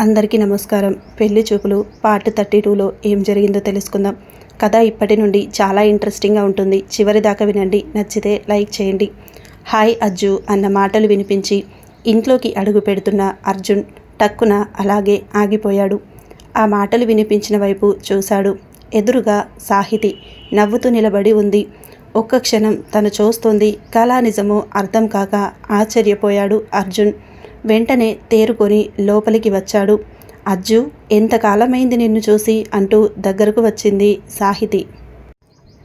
అందరికీ నమస్కారం. పెళ్ళి చూపులు పార్ట్ థర్టీ టూలో ఏం జరిగిందో తెలుసుకుందాం. కథ ఇప్పటి నుండి చాలా ఇంట్రెస్టింగ్గా ఉంటుంది. చివరి దాకా వినండి. నచ్చితే లైక్ చేయండి. హాయ్ అజ్జు అన్న మాటలు వినిపించి ఇంట్లోకి అడుగు పెడుతున్న అర్జున్ టక్కున అలాగే ఆగిపోయాడు. ఆ మాటలు వినిపించిన వైపు చూశాడు. ఎదురుగా సాహితి నవ్వుతూ నిలబడి ఉంది. ఒక్క క్షణం తను చూస్తోంది. కళా నిజమో అర్థం కాక ఆశ్చర్యపోయాడు అర్జున్. వెంటనే తేరుకొని లోపలికి వచ్చాడు. అజ్జు ఎంతకాలమైంది నిన్ను చూసి? అంటూ దగ్గరకు వచ్చింది సాహితి.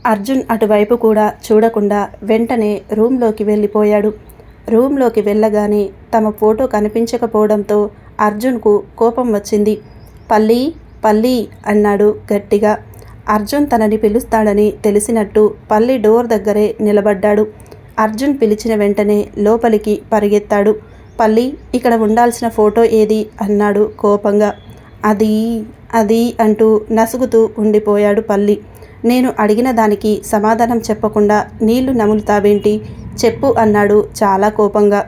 అర్జున్ అటువైపు కూడా చూడకుండా వెంటనే రూమ్లోకి వెళ్ళిపోయాడు. రూమ్లోకి వెళ్ళగానే తమ ఫోటో కనిపించకపోవడంతో అర్జున్కు కోపం వచ్చింది. పల్లి పల్లి అన్నాడు గట్టిగా. అర్జున్ తనని పిలుస్తాడని తెలిసినట్టు పల్లి డోర్ దగ్గరే నిలబడ్డాడు. అర్జున్ పిలిచిన వెంటనే లోపలికి పరిగెత్తాడు. పల్లి ఇక్కడ ఉండాల్సిన ఫోటో ఏది? అన్నాడు కోపంగా. అది అది అంటూ నసుగుతూ ఉండిపోయాడు పల్లి. నేను అడిగిన దానికి సమాధానం చెప్పకుండా నీళ్ళు నములుతావేంటి? చెప్పు అన్నాడు చాలా కోపంగా.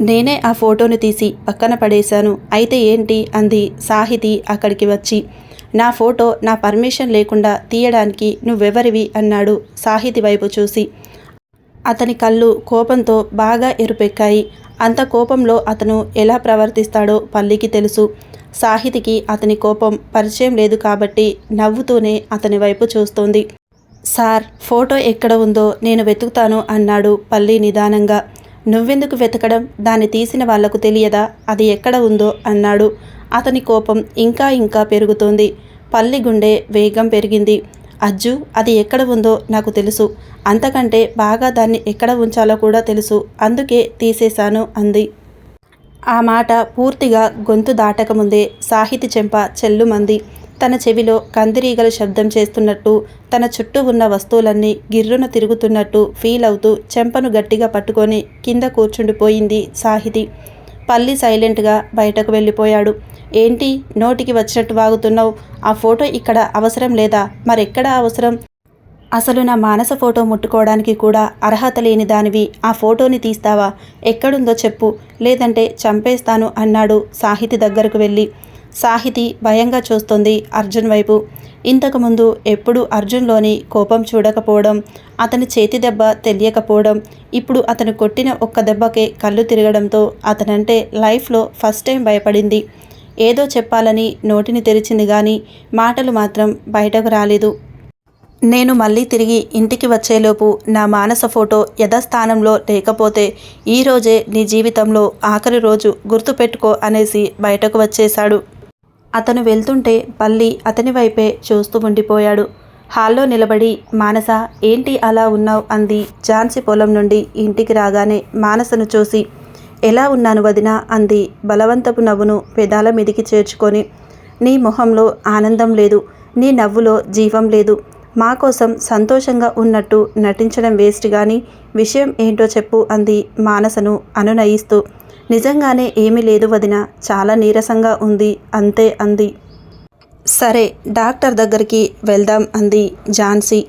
నేనే ఆ ఫోటోను తీసి పక్కన పడేశాను. అయితే ఏంటి? అంది సాహితి అక్కడికి వచ్చి. నా ఫోటో నా పర్మిషన్ లేకుండా తీయడానికి నువ్వెవరివి? అన్నాడు సాహితి వైపు చూసి. అతని కళ్ళు కోపంతో బాగా ఎరుపెక్కాయి. అంత కోపంలో అతను ఎలా ప్రవర్తిస్తాడో పల్లికి తెలుసు. సాహితికి అతని కోపం పరిచయం లేదు కాబట్టి నవ్వుతూనే అతని వైపు చూస్తోంది. సార్ ఫోటో ఎక్కడ ఉందో నేను వెతుకుతాను అన్నాడు పల్లి నిదానంగా. నువ్వెందుకు వెతకడం? దాన్ని తీసిన వాళ్ళకు తెలియదా? అది ఎక్కడ ఉందో? అన్నాడు. అతని కోపం ఇంకా ఇంకా పెరుగుతోంది. పల్లి గుండె వేగం పెరిగింది. అజ్జు అది ఎక్కడ ఉందో నాకు తెలుసు. అంతకంటే బాగా దాన్ని ఎక్కడ ఉంచాలో కూడా తెలుసు. అందుకే తీసేశాను అంది. ఆ మాట పూర్తిగా గొంతు దాటకముందే సాహితి చెంప చెల్లుమంది. తన చెవిలో కందిరీగలు శబ్దం చేస్తున్నట్టు తన చుట్టూ ఉన్న వస్తువులన్నీ గిర్రున తిరుగుతున్నట్టు ఫీల్ అవుతూ చెంపను గట్టిగా పట్టుకొని కింద కూర్చుండిపోయింది సాహితి. పల్లి సైలెంట్గా బయటకు వెళ్ళిపోయాడు. ఏంటి? నోటికి వచ్చినట్టు వాగుతున్నావు? ఆ ఫోటో ఇక్కడ అవసరం లేదా? మరెక్కడ అవసరం? అసలు నా మానస ఫోటో ముట్టుకోవడానికి కూడా అర్హత లేని దానివి. ఆ ఫోటోని తీస్తావా? ఎక్కడుందో చెప్పు. లేదంటే చంపేస్తాను అన్నాడు సాహితి దగ్గరకు వెళ్ళి. సాహితి భయంగా చూస్తుంది అర్జున్ వైపు. ఇంతకుముందు ఎప్పుడు అర్జున్లోని కోపం చూడకపోవడం అతని చేతి దెబ్బ తెలియకపోవడం ఇప్పుడు అతను కొట్టిన ఒక్క దెబ్బకే కళ్ళు తిరగడంతో అతనంటే లైఫ్లో ఫస్ట్ టైం భయపడింది. ఏదో చెప్పాలని నోటిని తెరిచింది కానీ మాటలు మాత్రం బయటకు రాలేదు. నేను మళ్ళీ తిరిగి ఇంటికి వచ్చేలోపు నా మానస ఫోటో యథాస్థానంలో లేకపోతే ఈరోజే నీ జీవితంలో ఆఖరి రోజు గుర్తుపెట్టుకో అనేసి బయటకు వచ్చేశాడు. అతను వెళ్తుంటే పల్లి అతని వైపే చూస్తూ ఉండిపోయాడు. హాల్లో నిలబడి మానస ఏంటి అలా ఉన్నావు? అంది. ఝాన్సీ పొలం నుండి ఇంటికి రాగానే మానసను చూసి ఎలా ఉన్నాను వదిన? అంది. బలవంతపు నవ్వును పెదాల మీదికి చేర్చుకొని నీ మొహంలో ఆనందం లేదు నీ నవ్వులో జీవం లేదు. మా కోసం సంతోషంగా ఉన్నట్టు నటించడం వేస్ట్ కానీ విషయం ఏంటో చెప్పు అంది మానసను అనునయిస్తూ. నిజంగానే ఏమీ లేదు వదిన. చాలా నీరసంగా ఉంది. అంతే అంది. సరే డాక్టర్ దగ్గరికి వెళ్దాం అంది ఝాన్సీ.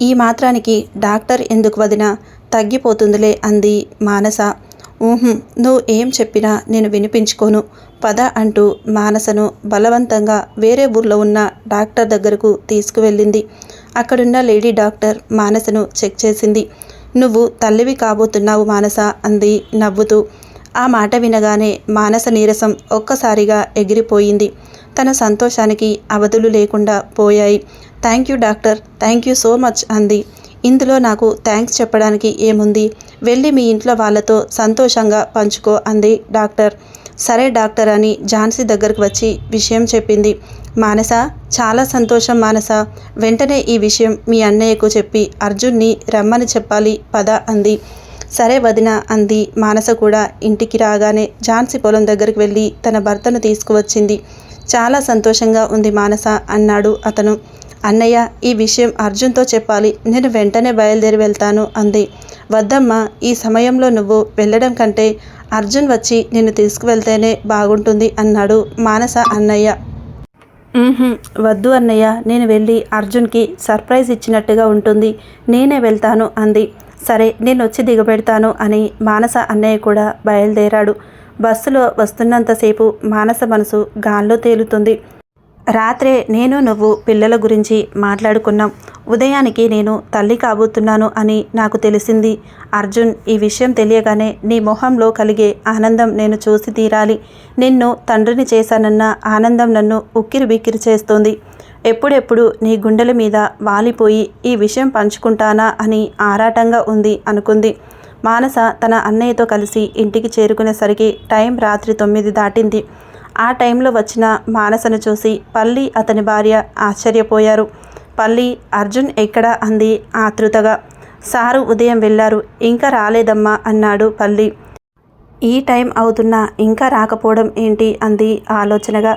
ఈ మాత్రానికి డాక్టర్ ఎందుకు వదిన? తగ్గిపోతుందిలే అంది మానస. ఊహుం నువ్వు ఏం చెప్పినా నేను వినిపించుకోను. పద అంటూ మానసను బలవంతంగా వేరే ఊర్లో ఉన్న డాక్టర్ దగ్గరకు తీసుకువెళ్ళింది. అక్కడున్న లేడీ డాక్టర్ మానసను చెక్ చేసింది. నువ్వు తల్లివి కాబోతున్నావు మానస అంది నవ్వుతూ. ఆ మాట వినగానే మానస నీరసం ఒక్కసారిగా ఎగిరిపోయింది. తన సంతోషానికి అవధులు లేకుండా పోయాయి. Thank you doctor thank you so much అంది. ఇందులో నాకు థ్యాంక్స్ చెప్పడానికి ఏముంది? వెళ్ళి మీ ఇంట్లో వాళ్ళతో సంతోషంగా పంచుకో అంది డాక్టర్. సరే డాక్టర్ అని ఝాన్సీ దగ్గరకు వచ్చి విషయం చెప్పింది. మానస చాలా సంతోషం మానస. వెంటనే ఈ విషయం మీ అన్నయ్యకు చెప్పి అర్జున్ని రమ్మని చెప్పాలి పద అంది. సరే వదిన అంది. మానస కూడా ఇంటికి రాగానే ఝాన్సీ పొలం దగ్గరికి వెళ్ళి తన భర్తను తీసుకువచ్చింది. చాలా సంతోషంగా ఉంది మానస అన్నాడు అతను. అన్నయ్య ఈ విషయం అర్జున్తో చెప్పాలి. నేను వెంటనే బయలుదేరి వెళ్తాను అంది. వద్దమ్మా ఈ సమయంలో నువ్వు వెళ్ళడం కంటే అర్జున్ వచ్చి నిన్ను తీసుకువెళ్తేనే బాగుంటుంది అన్నాడు మానస అన్నయ్య. వద్దు అన్నయ్య. నేను వెళ్ళి అర్జున్కి సర్ప్రైజ్ ఇచ్చినట్టుగా ఉంటుంది. నేనే వెళ్తాను అంది. సరే నేను వచ్చి దిగబెడతాను అని మానస అన్నయ్య కూడా బయలుదేరాడు. బస్సులో వస్తున్నంతసేపు మానస మనసు గాల్లో తేలుతుంది. రాత్రే నేను నువ్వు పిల్లల గురించి మాట్లాడుకున్నాం. ఉదయానికి నేను తల్లి కాబోతున్నాను అని నాకు తెలిసింది. అర్జున్ ఈ విషయం తెలియగానే నీ మొహంలో కలిగే ఆనందం నేను చూసి తీరాలి. నిన్ను తండ్రిని చేశానన్న ఆనందం నన్ను ఉక్కిరి బిక్కిరి చేస్తుంది. ఎప్పుడెప్పుడు నీ గుండెల మీద వాలిపోయి ఈ విషయం పంచుకుంటానా అని ఆరాటంగా ఉంది అనుకుంది. మానస తన అన్నయ్యతో కలిసి ఇంటికి చేరుకునేసరికి టైం రాత్రి తొమ్మిది దాటింది. ఆ టైంలో వచ్చిన మానసను చూసి పల్లి అతని భార్య ఆశ్చర్యపోయారు. పల్లి అర్జున్ ఎక్కడ? అంది ఆతృతగా. సారు ఉదయం వెళ్ళారు ఇంకా రాలేదమ్మా అన్నాడు పల్లి. ఈ టైం అవుతున్నా ఇంకా రాకపోవడం ఏంటి? అంది ఆలోచనగా.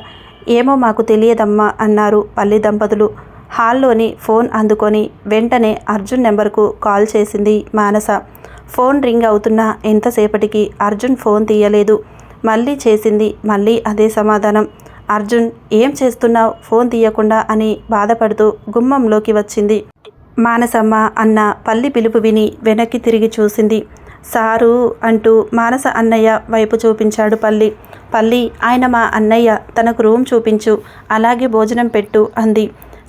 ఏమో మాకు తెలియదమ్మా అన్నారు పల్లి దంపతులు. హాల్లోని ఫోన్ అందుకొని వెంటనే అర్జున్ నెంబర్కు కాల్ చేసింది మానస. ఫోన్ రింగ్ అవుతున్న ఎంతసేపటికి అర్జున్ ఫోన్ తీయలేదు. మళ్ళీ చేసింది మళ్ళీ అదే సమాధానం. అర్జున్ ఏం చేస్తున్నావు? ఫోన్ తీయకుండా అని బాధపడుతూ గుమ్మంలోకి వచ్చింది. మానసమ్మ అన్న పల్లి పిలుపు విని వెనక్కి తిరిగి చూసింది. సారు అంటూ మానస అన్నయ్య వైపు చూపించాడు పల్లి. పల్లి ఆయన మా అన్నయ్య తనకు రూమ్ చూపించు అలాగే భోజనం పెట్టు అంది.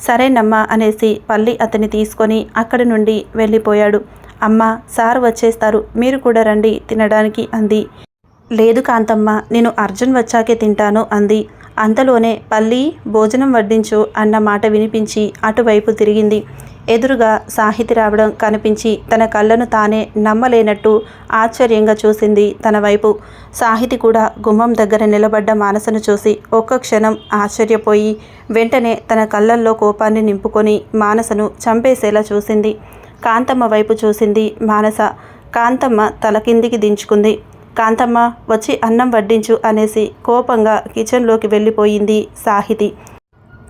సరేనమ్మా అనేసి పల్లి అతన్ని తీసుకొని అక్కడి నుండి వెళ్ళిపోయాడు. అమ్మ సార్ వచ్చేస్తారు మీరు కూడా రండి తినడానికి అంది. లేదు కాంతమ్మ నేను అర్జున్ వచ్చాకే తింటాను అంది. అంతలోనే పల్లి భోజనం వడ్డించు అన్న మాట వినిపించి అటువైపు తిరిగింది. ఎదురుగా సాహితి రావడం కనిపించి తన కళ్ళను తానే నమ్మలేనట్టు ఆశ్చర్యంగా చూసింది తన వైపు. సాహితి కూడా గుమ్మం దగ్గర నిలబడ్డ మానసను చూసి ఒక్క క్షణం ఆశ్చర్యపోయి వెంటనే తన కళ్ళల్లో కోపాన్ని నింపుకొని మానసను చంపేసేలా చూసింది. కాంతమ్మ వైపు చూసింది మానస. కాంతమ్మ తల కిందికి దించుకుంది. కాంతమ్మ వచ్చి అన్నం వడ్డించు అనేసి కోపంగా కిచెన్లోకి వెళ్ళిపోయింది సాహితి.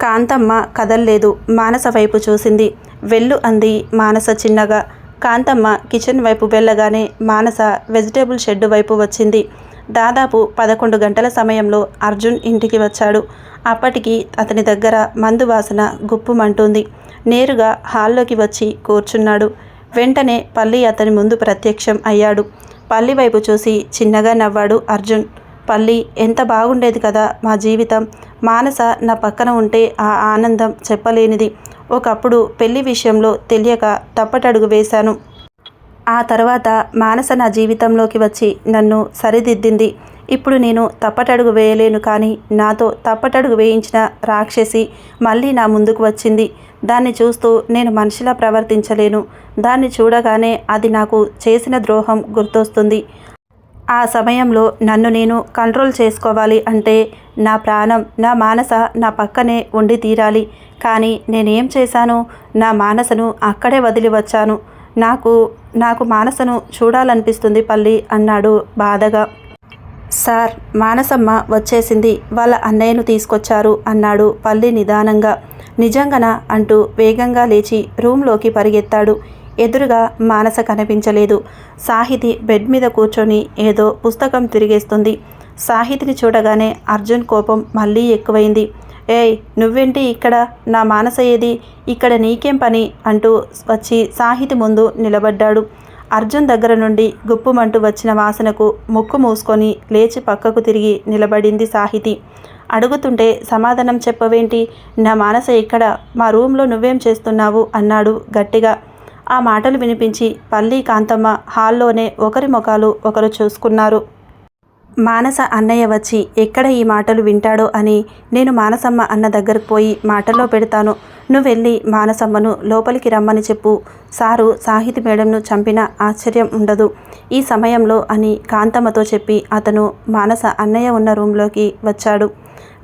కాంతమ్మ కదల్లేదు. మానస వైపు చూసింది. వెళ్ళు అంది మానస చిన్నగా. కాంతమ్మ కిచెన్ వైపు వెళ్ళగానే మానస వెజిటేబుల్ షెడ్ వైపు వచ్చింది. దాదాపు పదకొండు గంటల సమయంలో అర్జున్ ఇంటికి వచ్చాడు. అప్పటికి అతని దగ్గర మందు వాసన గుప్పుమంటుంది. నేరుగా హాల్లోకి వచ్చి కూర్చున్నాడు. వెంటనే పల్లి అతని ముందు ప్రత్యక్షం అయ్యాడు. పల్లి వైపు చూసి చిన్నగా నవ్వాడు అర్జున్. పల్లి ఎంత బాగుండేది కదా మా జీవితం. మానస నా పక్కన ఉంటే ఆ ఆనందం చెప్పలేనిది. ఒకప్పుడు పెళ్ళి విషయంలో తెలియక తప్పటడుగు వేశాను. ఆ తర్వాత మానస నా జీవితంలోకి వచ్చి నన్ను సరిదిద్దింది. ఇప్పుడు నేను తప్పటడుగు వేయలేను కానీ నాతో తప్పటడుగు వేయించిన రాక్షసి మళ్ళీ నా ముందుకు వచ్చింది. దాన్ని చూస్తూ నేను మనిషిలా ప్రవర్తించలేను. దాన్ని చూడగానే అది నాకు చేసిన ద్రోహం గుర్తొస్తుంది. ఆ సమయంలో నన్ను నేను కంట్రోల్ చేసుకోవాలి అంటే నా ప్రాణం నా మానస నా పక్కనే ఉండి తీరాలి. కానీ నేనేం చేశాను? నా మానసను అక్కడే వదిలి వచ్చాను. నాకు నాకు మానసను చూడాలనిపిస్తుంది పల్లి అన్నాడు బాధగా. సార్ మానసమ్మ వచ్చేసింది. వాళ్ళ అన్నయ్యను తీసుకొచ్చారు అన్నాడు పల్లి నిదానంగా. నిజంగానా? అంటూ వేగంగా లేచి రూంలోకి పరిగెత్తాడు. ఎదురుగా మానస కనిపించలేదు. సాహితి బెడ్ మీద కూర్చొని ఏదో పుస్తకం తిరిగేస్తుంది. సాహితిని చూడగానే అర్జున్ కోపం మళ్ళీ ఎక్కువైంది. ఏయ్ నువ్వేంటి ఇక్కడ? నా మానస ఏది? ఇక్కడ నీకేం పని? అంటూ వచ్చి సాహితి ముందు నిలబడ్డాడు. అర్జున్ దగ్గర నుండి గుప్పుమంటూ వచ్చిన వాసనకు ముక్కు మూసుకొని లేచి పక్కకు తిరిగి నిలబడింది సాహితి. అడుగుతుంటే సమాధానం చెప్పవేంటి? నా మానస ఇక్కడ మా రూమ్లో నువ్వేం చేస్తున్నావు? అన్నాడు గట్టిగా. ఆ మాటలు వినిపించి పల్లి కాంతమ్మ హాల్లోనే ఒకరి ముఖాలు ఒకరు చూసుకున్నారు. మానస అన్నయ్య వచ్చి ఎక్కడ ఈ మాటలు వింటాడో అని నేను మానసమ్మ అన్న దగ్గరకు పోయి మాటల్లో పెడతాను. నువ్వు వెళ్ళి మానసమ్మను లోపలికి రమ్మని చెప్పు. సారు సాహితి మేడంను చంపిన ఆశ్చర్యం ఉండదు. ఈ సమయంలో అని కాంతమ్మతో చెప్పి అతను మానస అన్నయ్య ఉన్న రూంలోకి వచ్చాడు.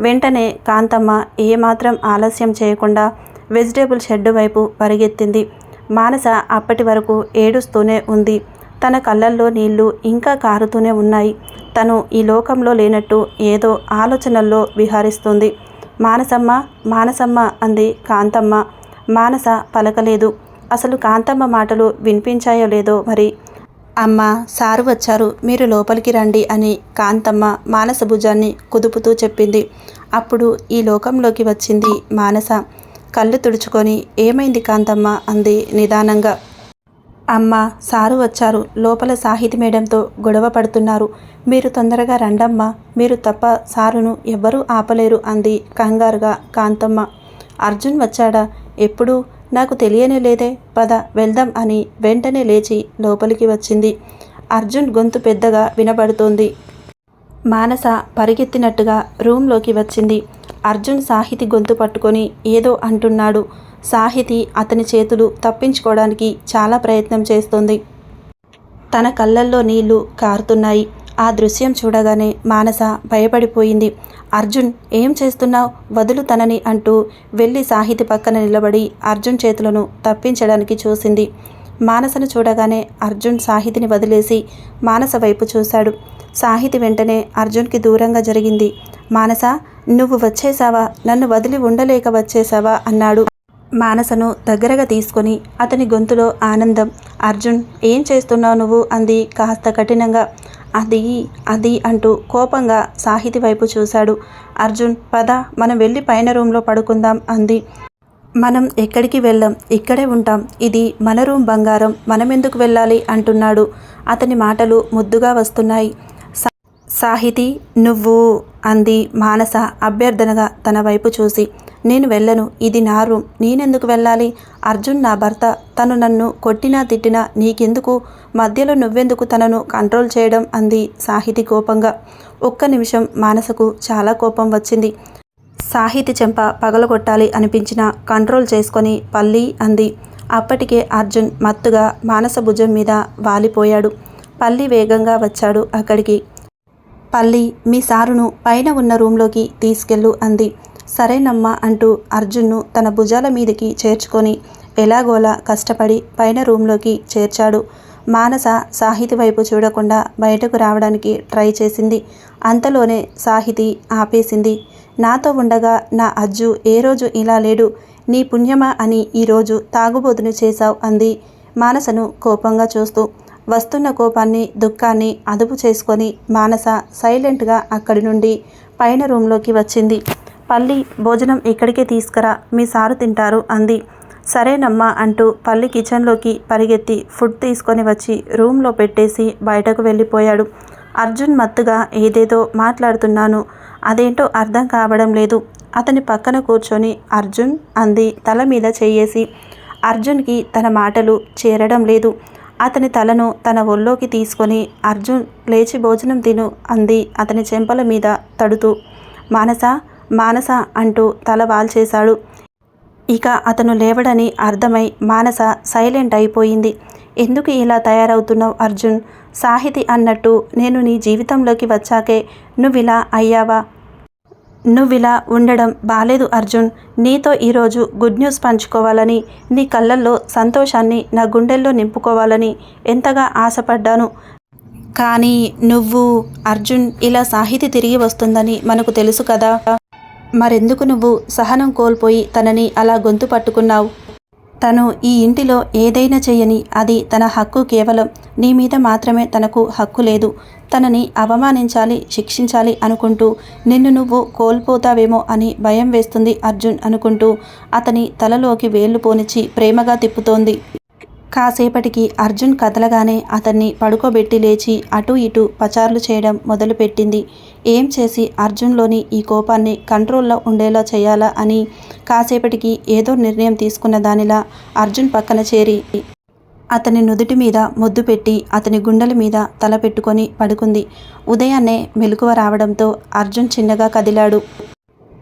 వెంటనే కాంతమ్మ ఏమాత్రం ఆలస్యం చేయకుండా వెజిటేబుల్ షెడ్ వైపు పరిగెత్తింది. మానస అప్పటి వరకు ఏడుస్తూనే ఉంది. తన కళ్ళల్లో నీళ్ళు ఇంకా కారుతూనే ఉన్నాయి. తను ఈ లోకంలో లేనట్టు ఏదో ఆలోచనల్లో విహారిస్తుంది. మానసమ్మ మానసమ్మ అంది కాంతమ్మ. మానస పలకలేదు. అసలు కాంతమ్మ మాటలు వినిపించాయో లేదో మరి? అమ్మ సారు వచ్చారు. మీరు లోపలికి రండి అని కాంతమ్మ మానస భుజాన్ని కుదుపుతూ చెప్పింది. అప్పుడు ఈ లోకంలోకి వచ్చింది మానస. కళ్ళు తుడుచుకొని ఏమైంది కాంతమ్మ? అంది నిదానంగా. అమ్మ సారు వచ్చారు. లోపల సాహితి మేడంతో గొడవ పడుతున్నారు. మీరు తొందరగా రండమ్మా. మీరు తప్ప సారును ఎవ్వరూ ఆపలేరు అంది కంగారుగా కాంతమ్మ. అర్జున్ వచ్చాడా? ఎప్పుడు? నాకు తెలియనే లేదే. పద వెళ్దాం అని వెంటనే లేచి లోపలికి వచ్చింది. అర్జున్ గొంతు పెద్దగా వినబడుతోంది. మానస పరిగెత్తినట్టుగా రూంలోకి వచ్చింది. అర్జున్ సాహితి గొంతు పట్టుకొని ఏదో అంటున్నాడు. సాహితి అతని చేతులు తప్పించుకోవడానికి చాలా ప్రయత్నం చేస్తుంది. తన కళ్ళల్లో నీళ్ళు కారుతున్నాయి. ఆ దృశ్యం చూడగానే మానస భయపడిపోయింది. అర్జున్ ఏం చేస్తున్నావు? వదులు తనని అంటూ వెళ్ళి సాహితి పక్కన నిలబడి అర్జున్ చేతులను తప్పించడానికి చూసింది. మానసను చూడగానే అర్జున్ సాహితిని వదిలేసి మానస వైపు చూశాడు. సాహితి వెంటనే అర్జున్కి దూరంగా జరిగింది. మానస నువ్వు వచ్చేసావా నన్ను వదిలి ఉండలేక వచ్చేసావా అన్నాడు. మానసను దగ్గరగా తీసుకొని అతని గొంతులో ఆనందం అర్జున్ ఏం చేస్తున్నావు నువ్వు? అంది కాస్త కఠినంగా. అది అది అంటూ కోపంగా సాహితి వైపు చూశాడు. అర్జున్ పద మనం వెళ్ళి పైన రూమ్లో పడుకుందాం అంది. మనం ఎక్కడికి వెళ్ళాం? ఇక్కడే ఉంటాం. ఇది మన రూమ్ బంగారం. మనమెందుకు వెళ్ళాలి? అంటున్నాడు. అతని మాటలు ముద్దుగా వస్తున్నాయి. సాహితి నువ్వు అంది మానస అభ్యర్థనగా తన వైపు చూసి. నేను వెళ్ళను ఇది నా రూమ్ నేనెందుకు వెళ్ళాలి? అర్జున్ నా భర్త తను నన్ను కొట్టినా తిట్టినా నీకెందుకు? మధ్యలో నువ్వెందుకు తనను కంట్రోల్ చేయడం? అంది సాహితి కోపంగా. ఒక్క నిమిషం మానసకు చాలా కోపం వచ్చింది. సాహితి చెంప పగలగొట్టాలి అనిపించిన కంట్రోల్ చేసుకొని పల్లి అంది. అప్పటికే అర్జున్ మత్తుగా మానస భుజం మీద వాలిపోయాడు. పల్లి వేగంగా వచ్చాడు అక్కడికి. పల్లి మీ సారును పైన ఉన్న రూంలోకి తీసుకెళ్ళు అంది. సరేనమ్మా అంటూ అర్జున్ను తన భుజాల మీదకి చేర్చుకొని ఎలాగోలా కష్టపడి పైన రూంలోకి చేర్చాడు. మానస సాహితి వైపు చూడకుండా బయటకు రావడానికి ట్రై చేసింది. అంతలోనే సాహితి ఆపేసింది. నాతో ఉండగా నా అజ్జు ఏ రోజు ఇలా లేడు? నీ పుణ్యమా అని ఈరోజు తాగుబోతును చేశావు అంది మానసను కోపంగా చూస్తూ. వస్తున్న కోపాన్ని దుఃఖాన్ని అదుపు చేసుకొని మానస సైలెంట్గా అక్కడి నుండి పైన రూంలోకి వచ్చింది. పల్లి భోజనం ఇక్కడికే తీసుకురా మీ సారు తింటారు అంది. సరేనమ్మా అంటూ పల్లి కిచెన్లోకి పరిగెత్తి ఫుడ్ తీసుకొని వచ్చి రూమ్లో పెట్టేసి బయటకు వెళ్ళిపోయాడు. అర్జున్ మత్తుగా ఏదేదో మాట్లాడుతున్నాను. అదేంటో అర్థం కావడం లేదు. అతని పక్కన కూర్చొని అర్జున్ అంది తల మీద చేయేసి. అర్జున్కి తన మాటలు చేరడం లేదు. అతని తలను తన ఒళ్ళోకి తీసుకొని అర్జున్ లేచి భోజనం తిను అంది అతని చెంపల మీద తడుతూ. మానస మానస అంటూ తల వాల్చేశాడు. ఇక అతను లేవడని అర్థమై మానస సైలెంట్ అయిపోయింది. ఎందుకు ఇలా తయారవుతున్నావు అర్జున్? సాహితి అన్నట్టు నేను నీ జీవితంలోకి వచ్చాకే నువ్విలా అయ్యావా? నువ్విలా ఉండడం బాలేదు అర్జున్. నీతో ఈరోజు గుడ్ న్యూస్ పంచుకోవాలని నీ కళ్ళల్లో సంతోషాన్ని నా గుండెల్లో నింపుకోవాలని ఎంతగా ఆశపడ్డాను. కానీ నువ్వు అర్జున్ ఇలా సాహితి తిరిగి వస్తుందని మనకు తెలుసు కదా. మరెందుకు నువ్వు సహనం కోల్పోయి తనని అలా గొంతు పట్టుకున్నావు? తను ఈ ఇంటిలో ఏదైనా చేయని అది తన హక్కు కేవలం నీ మీద మాత్రమే తనకు హక్కు లేదు. తనని అవమానించాలి శిక్షించాలి అనుకుంటూ నిన్ను నువ్వు కోల్పోతావేమో అని భయం వేస్తుంది అర్జున్ అనుకుంటూ అతని తలలోకి వేళ్ళు పోనిచ్చి ప్రేమగా తిప్పుతోంది. కాసేపటికి అర్జున్ కదలగానే అతన్ని పడుకోబెట్టి లేచి అటు ఇటు పచార్లు చేయడం మొదలుపెట్టింది. ఏం చేసి అర్జున్లోని ఈ కోపాన్ని కంట్రోల్లో ఉండేలా చేయాలా అని కాసేపటికి ఏదో నిర్ణయం తీసుకున్న దానిలా అర్జున్ పక్కన చేరి అతని నుదుటి మీద ముద్దు పెట్టి అతని గుండెల మీద తల పెట్టుకొని పడుకుంది. ఉదయాన్నే మెలకువ రావడంతో అర్జున్ చిన్నగా కదిలాడు.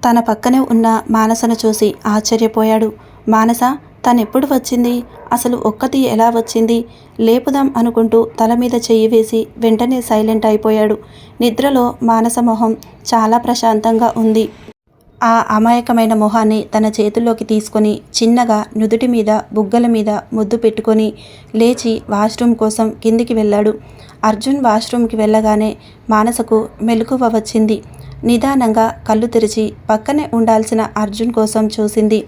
తన పక్కనే ఉన్న మానసను చూసి ఆశ్చర్యపోయాడు. మానస తనెప్పుడు వచ్చింది? అసలు ఒక్కతి ఎలా వచ్చింది? లేపుదాం అనుకుంటూ తల మీద చెయ్యి వేసి వెంటనే సైలెంట్ అయిపోయాడు. నిద్రలో మానస మొహం చాలా ప్రశాంతంగా ఉంది. ఆ అమాయకమైన మొహాన్ని తన చేతుల్లోకి తీసుకొని చిన్నగా నుదుటి మీద బుగ్గల మీద ముద్దు పెట్టుకొని లేచి వాష్రూమ్ కోసం కిందికి వెళ్ళాడు. అర్జున్ వాష్రూమ్కి వెళ్ళగానే మానసకు మెలకువ వచ్చింది. నిదానంగా కళ్ళు తెరిచి పక్కనే ఉండాల్సిన అర్జున్ కోసం చూసింది.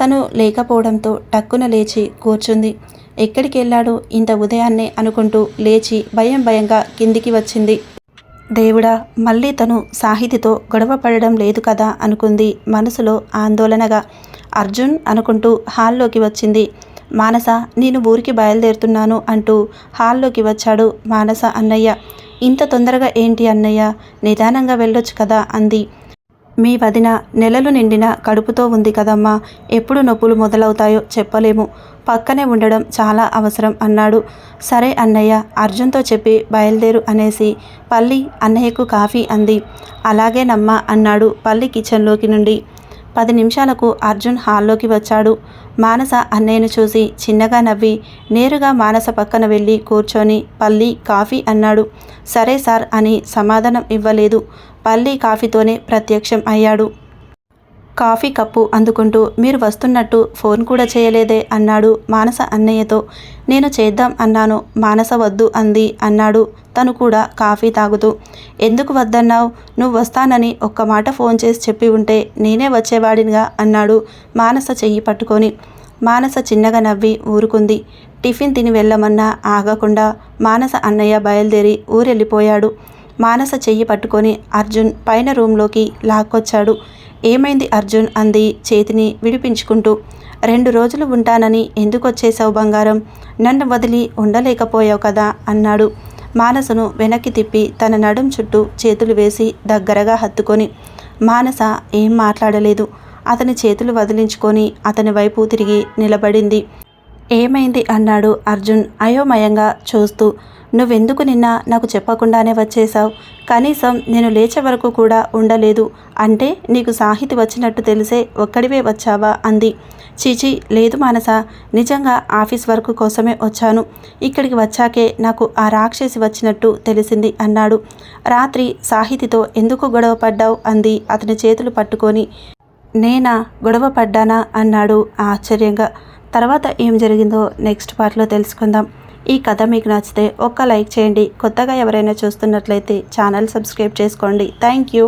తను లేకపోవడంతో టక్కున లేచి కూర్చుంది. ఎక్కడికి వెళ్ళాడు ఇంత ఉదయాన్నే అనుకుంటూ లేచి భయం భయంగా కిందికి వచ్చింది. దేవుడా మళ్ళీ తను సాహితితో గొడవ పడడం లేదు కదా అనుకుంది మనసులో ఆందోళనగా. అర్జున్ అనుకుంటూ హాల్లోకి వచ్చింది. మానస నేను ఊరికి బయలుదేరుతున్నాను అంటూ హాల్లోకి వచ్చాడు మానస అన్నయ్య. ఇంత తొందరగా ఏంటి అన్నయ్య? నిదానంగా వెళ్ళొచ్చు కదా అంది. మీ వదిన నెలలు నిండిన కడుపుతో ఉంది కదమ్మా. ఎప్పుడు నొప్పులు మొదలవుతాయో చెప్పలేము. పక్కనే ఉండడం చాలా అవసరం అన్నాడు. సరే అన్నయ్య అర్జున్తో చెప్పి బయలుదేరు అనేసి. పల్లి అన్నయ్యకు కాఫీ అంది. అలాగేనమ్మా అన్నాడు పల్లి కిచెన్లోకి నుండి. పది నిమిషాలకు అర్జున్ హాల్లోకి వచ్చాడు. మానస అన్నయ్యను చూసి చిన్నగా నవ్వి నేరుగా మానస పక్కన వెళ్ళి కూర్చొని పల్లి కాఫీ అన్నాడు. సరే సార్ అని సమాధానం ఇవ్వలేదు. పల్లీ కాఫీతోనే ప్రత్యక్షం అయ్యాడు. కాఫీ కప్పు అందుకుంటూ మీరు వస్తున్నట్టు ఫోన్ కూడా చేయలేదే అన్నాడు మానస అన్నయ్యతో. నేను చేద్దాం అన్నాను. మానస వద్దు అంది అన్నాడు. తను కూడా కాఫీ తాగుతూ. ఎందుకు వద్దన్నావు? నువ్వు వస్తానని ఒక్క మాట ఫోన్ చేసి చెప్పి ఉంటే నేనే వచ్చేవాడినిగా అన్నాడు మానస చెయ్యి పట్టుకొని. మానస చిన్నగా నవ్వి ఊరుకుంది. టిఫిన్ తిని వెళ్ళమన్నా ఆగకుండా మానస అన్నయ్య బయలుదేరి ఊరెళ్ళిపోయాడు. మానస చెయ్యి పట్టుకొని అర్జున్ పైన రూంలోకి లాక్కొచ్చాడు. ఏమైంది అర్జున్? అంది చేతిని విడిపించుకుంటూ. రెండు రోజులు ఉంటానని ఎందుకు వచ్చేసావు బంగారం? నన్ను వదిలి ఉండలేకపోయావు కదా అన్నాడు. మానసను వెనక్కి తిప్పి తన నడుం చుట్టూ చేతులు వేసి దగ్గరగా హత్తుకొని. మానస ఏం మాట్లాడలేదు. అతని చేతులు వదిలించుకొని అతని వైపు తిరిగి నిలబడింది. ఏమైంది? అన్నాడు అర్జున్ అయోమయంగా చూస్తూ. నువ్వెందుకు నిన్న నాకు చెప్పకుండానే వచ్చేశావు? కనీసం నేను లేచే వరకు కూడా ఉండలేదు. అంటే నీకు సాహితి వచ్చినట్టు తెలిసే ఒక్కడివే వచ్చావా? అంది. చీచి లేదు మానస. నిజంగా ఆఫీస్ వర్క్ కోసమే వచ్చాను. ఇక్కడికి వచ్చాకే నాకు ఆ రాక్షసి వచ్చినట్టు తెలిసింది అన్నాడు. రాత్రి సాహితితో ఎందుకు గొడవ పడ్డావు? అంది అతని చేతులు పట్టుకొని. నేనా గొడవ పడ్డానా? అన్నాడు ఆశ్చర్యంగా. తర్వాత ఏం జరిగిందో నెక్స్ట్ పార్ట్లో తెలుసుకుందాం. ఈ కథ మీకు నచ్చితే ఒక్క లైక్ చేయండి. కొత్తగా ఎవరైనా చూస్తున్నట్లయితే ఛానల్ సబ్స్క్రైబ్ చేసుకోండి. Thank you.